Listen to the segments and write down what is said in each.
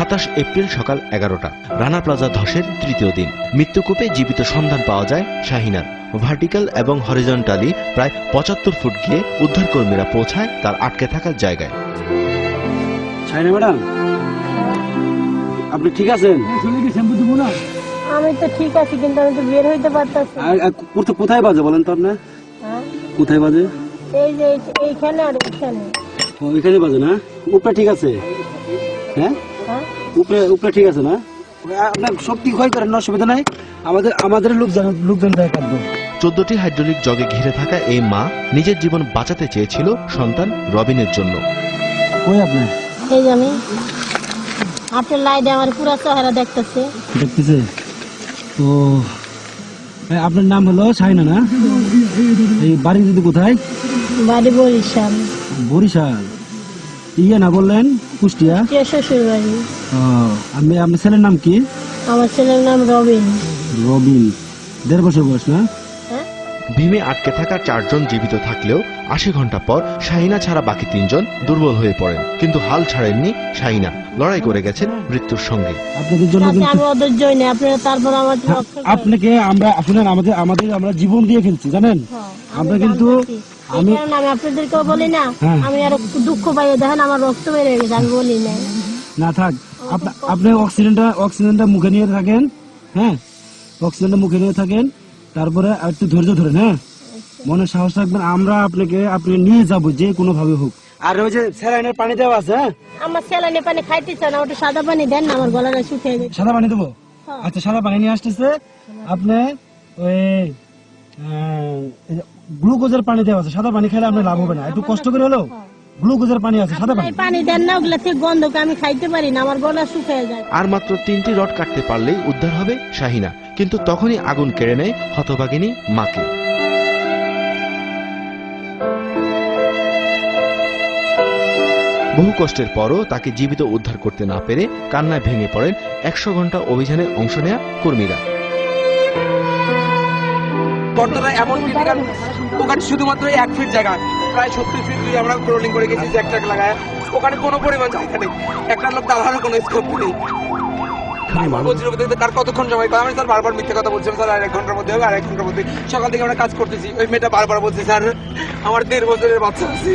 সাতাশ এপ্রিল সকাল এগারোটা। রানা প্লাজা ধসের তৃতীয় দিন। মৃত্যুকূপে জীবিত সন্ধান পাওয়া যায় শাহিনার। ভার্টিক্যাল এবং হরিজন্টালি প্রায় পঁচাত্তর ফুট গিয়ে উদ্ধারকর্মীরা পৌঁছায় তার আটকে থাকার জায়গায়। সাইনা ম্যাডাম আপনি ঠিক আছেন? আমি তো ঠিক আছি কিন্তু আমি তো বের হইতে পারতাছি কোথায় বাজে বলেন তো আপনার? হ্যাঁ? কোথায় বাজে? এই যে এইখানে আর এখানে বাজে না? উপরে ঠিক আছে। হ্যাঁ হ্যাঁ? উপরে উপরে ঠিক আছে না? আপনার শক্তি ক্ষয় করেন না অসুবিধা নাই। আমাদের আমাদের লোকজন লোকজন দেয় কাটবো চোদ্দটি হাইড্রোলিক জগে ঘিরে থাকা এই মা নিজের জীবন বাঁচাতে চেয়েছিল সন্তান রবিনের জন্য। কই আপনি এই আমি আপনার লাইটে আমার পুরো চেহারা দেখতেছে। দেখতেছে? তো আপনার নাম হলো সাইনা না? এই বাড়ি যদি কোথায়? বাড়ি বরিশাল। বরিশাল। ইয়ে না বললেন? কুষ্টিয়া? শ্বশুর বাড়ি। আমি আপনার ছেলের নাম কি? আমার ছেলের নাম রবিন। রবিন। দেড় বছর বয়স না? হ্যাঁ ভীমে আটকে থাকা চারজন জীবিত থাকলেও আশি ঘণ্টা পর শাহিনা ছাড়া বাকি তিনজন দুর্বল হয়ে পড়েন। কিন্তু হাল ছাড়েননি শাহিনা। লড়াই করে গেছেন মৃত্যুর সঙ্গে। আপনাদের জন্য তাতে কিন্তু আমি ওদের জয় নেই। আপনারা তারপর আমার রক্ষা করেন। আপনাকে আমরা শুনেন আমাদের আমাদের আমরা জীবন দিয়ে ফেলছি জানেন? হ্যাঁ, আমরা কিন্তু আমি আপনাদেরকেও বলি না হ্যাঁ। আমি আর দুঃখ পাই দেখেন আমার রক্ত বেড়ে গেছে আমি বলি না। না থাক। আপনা- আপনি অক্সিজেনটা অক্সিজেনটা মুখে নিয়ে থাকেন হ্যাঁ? অক্সিজেনটা মুখে নিয়ে থাকেন। তারপরে আর একটু ধৈর্য ধরেন হ্যাঁ মনে সাহস রাখবেন আমরা আপনাকে আপনি নিয়ে যাব যে কোনো ভাবে হোক। আর ওই যে স্যালাইনের পানি দেওয়া আছে হ্যাঁ? আমার স্যালানি পানি খাইতে চান ওটা সাদা পানি দেন না আমার গলাটা শুকিয়ে যায় সাদা পানি দেবো? হ্যাঁ। আচ্ছা সাদা পানি নিয়ে আসতেছে। আপনি ওই গ্লুকোজের পানি দেওয়া আছে সাদা পানি খেলে আপনার লাভ হবে না। একটু কষ্ট করে হলেও? গ্লুকোজের পানি আছে সাদা পানি। পানি দেন না ওগুলা থেকে গন্ধকে আমি খাইতে পারি না আমার গলা শুকিয়ে যায়। আর মাত্র তিনটি রড কাটতে পারলেই উদ্ধার হবে শাহিনা কিন্তু তখনই আগুন কেড়ে নেয় হতভাগিনী মাকে। বহু কষ্টের পরও তাকে জীবিত উদ্ধার করতে না পেরে কান্নায় ভেঙে পড়েন একশো ঘণ্টা অভিযানে অংশ নেয়া কর্মীরা। বর্তমানে এমন ক্রিটিক্যাল ওখানে শুধুমাত্র এক ফিট জায়গা প্রায় সত্তর ফিট দিয়ে আমরা ক্রোলিং করে গেছি জ্যাক ট্যাক লাগায়। ওখানে কোনো পরিমাণ জায়গা নেই একটা লোক দাঁড়ানোর কোনো স্কোপ নেই। দেখতে কতক্ষণ সময় আমি স্যার বারবার মিথ্যে কথা বলছিলাম স্যার আর এক ঘণ্টার মধ্যে হবে আর এক ঘণ্টার মধ্যে। সকাল থেকে আমরা কাজ করতেছি। ওই মেয়েটা বারবার বলছে স্যার আমার দেড় বছরের বাচ্চা আছে।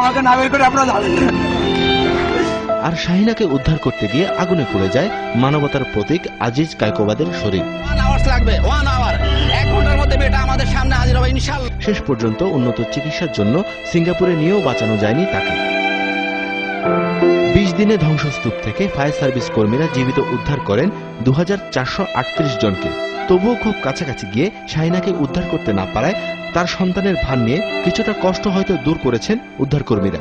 আমাকে না বের করে আপনারা যাবেন আর শাহিনাকে উদ্ধার করতে গিয়ে আগুনে পুড়ে যায় মানবতার প্রতীক আজিজ কায়কোবাদের শরীর। লাগবে এক ঘণ্টার মধ্যে মেয়েটা আমাদের সামনে হাজির হবে ইনশাল্লাহ। শেষ পর্যন্ত উন্নত চিকিৎসার জন্য সিঙ্গাপুরে নিয়েও বাঁচানো যায়নি তাকে। বিশ দিনে ধ্বংসস্তূপ থেকে ফায়ার সার্ভিস কর্মীরা জীবিত উদ্ধার করেন দু হাজার চারশো আটত্রিশ জনকে। তবুও খুব কাছাকাছি গিয়ে শাহিনাকে উদ্ধার করতে না পারায় তার সন্তানের ভার নিয়ে কিছুটা কষ্ট হয়তো দূর করেছেন উদ্ধারকর্মীরা।